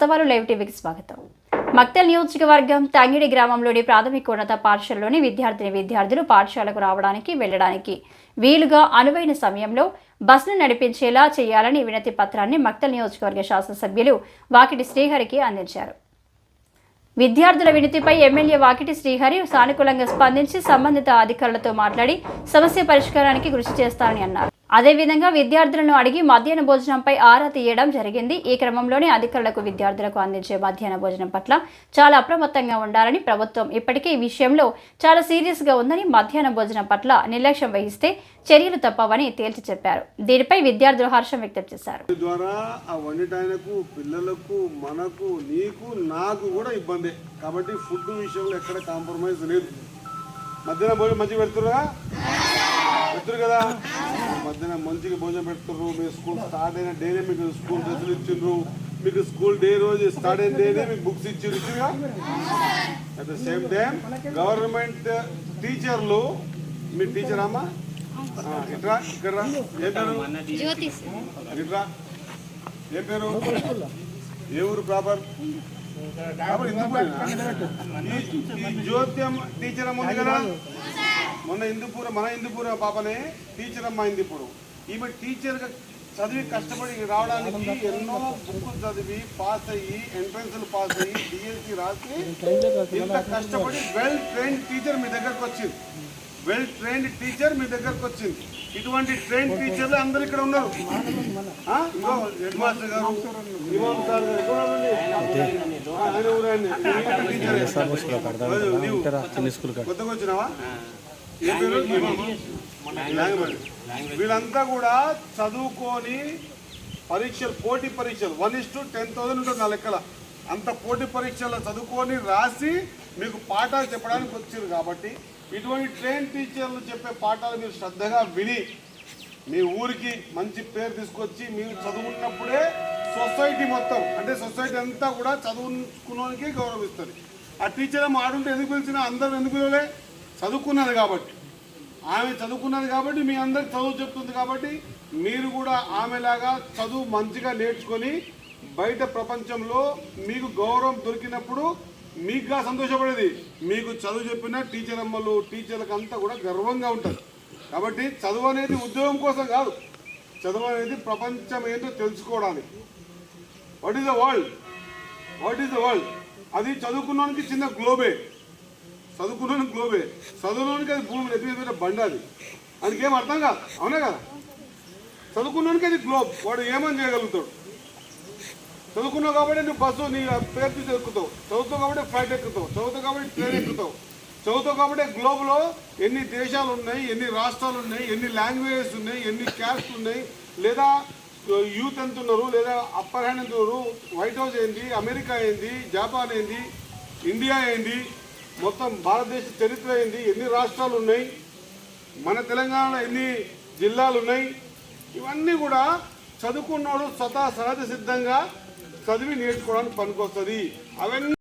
వాస్తవాలు లైవ్ టీవీకి స్వాగతం. మక్తల్ నియోజకవర్గం తంగిడి గ్రామంలోని ప్రాథమికోన్నత పాఠశాలలోని విద్యార్థిని విద్యార్థులు పాఠశాలకు రావడానికి వెళ్ళడానికి వీలుగా అనువైన సమయంలో బస్సును నడిపించేలా చేయాలని వినతి పత్రాన్ని మక్తల్ నియోజకవర్గ శాసనసభ్యులు వాకిటి శ్రీహరికి అందించారు. విద్యార్థుల వినతిపై ఎమ్మెల్యే వాకిటి శ్రీహరి సానుకూలంగా స్పందించి సంబంధిత అధికారులతో మాట్లాడి సమస్య పరిష్కారానికి కృషి చేస్తారని అన్నారు. అదేవిధంగా విద్యార్థులను అడిగి మధ్యాహ్న భోజనంపై ఆరా తీయడం జరిగింది. ఈ క్రమంలోనే అధికారులకు విద్యార్థులకు అందించే మధ్యాహ్న భోజనం పట్ల చాలా అప్రమత్తంగా ఉండాలని ప్రభుత్వం ఇప్పటికే ఈ విషయంలో చాలా సీరియస్గా ఉందని మధ్యాహ్న భోజనం పట్ల నిర్లక్ష్యం వహిస్తే చర్యలు తప్పవని తేల్చి చెప్పారు. దీనిపై విద్యార్థులు హర్షం వ్యక్తం చేశారు. ద్వారా ఆ వండటానికి పిల్లలకు మనకు నీకు నాకు కూడా కాబట్టి ఫుడ్ విషయంలో ఎక్కడ కాంప్రమైజ్ లేదు. మధ్యాహ్నం భోజనం మంచిగా పెడుతుర్రా పెడుతురు కదా. మధ్యాహ్నం మంచిగా భోజనం పెడుతుర్రు మీ స్కూల్ స్టార్ట్ అయిన డేనే మీకు స్కూల్ డ్రెస్సులు ఇచ్చిండ్రు. మీకు స్కూల్ డే రోజు స్టార్ట్ అయిన డేనే మీకు బుక్స్ ఇచ్చిండ్రు ఇచ్చిండ్రుగా? At the same time government టీచర్లు మీ టీచర్ అమ్మా? ఇట్రా ఇక్కడ. ఏ పేరు? ఇట్రా. ఏ పేరు? ఏ ఊరు ప్రాపర్ జ్యోత్యం టీచర్ అమ్మ ఉంది కదా? మొన్న హిందూపూర మన హిందూపూర పాపనే టీచర్ అమ్మ హిందూపూర్ ఈమె టీచర్గా చదివి కష్టపడి రావడానికి ఎన్నో బుక్లు చదివి పాస్ అయ్యి ఎంట్రన్స్ పాస్ అయ్యి డిఎస్సి రాసి ఇంత కష్టపడి వెల్ ట్రైన్డ్ టీచర్ మీ దగ్గరకు వచ్చింది. వెల్ ట్రైన్డ్ టీచర్ మీ దగ్గరకు వచ్చింది. ఇటువంటి ట్రైన్ టీచర్లు అందరు ఇక్కడ ఉన్నారు. హెడ్ మాస్టర్ గారు ఇమాం సార్ టీచరే. కొత్తగా వచ్చినావా? ఏ పేరు వీళ్ళంతా కూడా చదువుకొని పరీక్షలు పోటీ పరీక్షలు. One is to ten thousand ఉంటుంది నా లెక్కల? అంత పోటీ పరీక్షల్లో చదువుకొని రాసి మీకు పాఠాలు చెప్పడానికి వచ్చారు కాబట్టి ఇటువంటి ట్రైన్ టీచర్లు చెప్పే పాఠాలు మీరు శ్రద్ధగా విని మీ ఊరికి మంచి పేరు తీసుకొచ్చి మీరు చదువుకున్నప్పుడే సొసైటీ మొత్తం అంటే సొసైటీ అంతా కూడా చదువుకున్నోనికి గౌరవిస్తుంది. ఆ టీచర్ మాడుంటే ఎందుకు పిలిచినా అందరూ ఎందుకు పిలవలే? చదువుకున్నది కాబట్టి. ఆమె చదువుకున్నది కాబట్టి మీ అందరికి చదువు చెప్తుంది కాబట్టి మీరు కూడా ఆమెలాగా చదువు మంచిగా నేర్చుకొని బయట ప్రపంచంలో మీకు గౌరవం దొరికినప్పుడు మీకుగా సంతోషపడేది. మీకు చదువు చెప్పిన టీచర్ అమ్మలు టీచర్లకు అంతా కూడా గర్వంగా ఉంటుంది కాబట్టి చదువు అనేది ఉద్యోగం కోసం కాదు. చదువు అనేది ప్రపంచం ఏంటో తెలుసుకోవడానికి. What is the world what is the world అది చదువుకున్నానికి చిన్న గ్లోబే చదువుకున్నాను గ్లోబే. చదువులోనికి అది భూమి ఎత్తి మీద అది. అందుకేం అర్థం కాదు. అవునా కదా? చదువుకున్నానికి అది గ్లోబ్ వాడు ఏమని చేయగలుగుతాడు? చదువుకున్నావు కాబట్టి నువ్వు బస్సు నీ పేరు తీసి ఎక్కుతావు. చదువుతావు కాబట్టి ఫ్లైట్ ఎక్కుతావు. చదువుతావు కాబట్టి ట్రైన్ ఎక్కుతావు. చదువుతావు కాబట్టి గ్లోబ్లో ఎన్ని దేశాలు ఉన్నాయి ఎన్ని రాష్ట్రాలు ఉన్నాయి ఎన్ని లాంగ్వేజెస్ ఉన్నాయి ఎన్ని క్యాస్ట్ ఉన్నాయి లేదా యూత్ ఎంత ఉన్నారు లేదా అప్పర్ హ్యాండ్ ఎంత ఉన్నారు వైట్ హౌస్ ఏంది అమెరికా ఏంది జపాన్ ఏంది ఇండియా ఏంది మొత్తం భారతదేశ చరిత్ర ఏంది? ఎన్ని రాష్ట్రాలు ఉన్నాయి? మన తెలంగాణలో ఎన్ని జిల్లాలు ఉన్నాయి? ఇవన్నీ కూడా చదువుకున్నోడు స్వతహా సహజ సిద్ధంగా చదివి నేర్చుకోవడానికి పనికొస్తుంది. అవన్నీ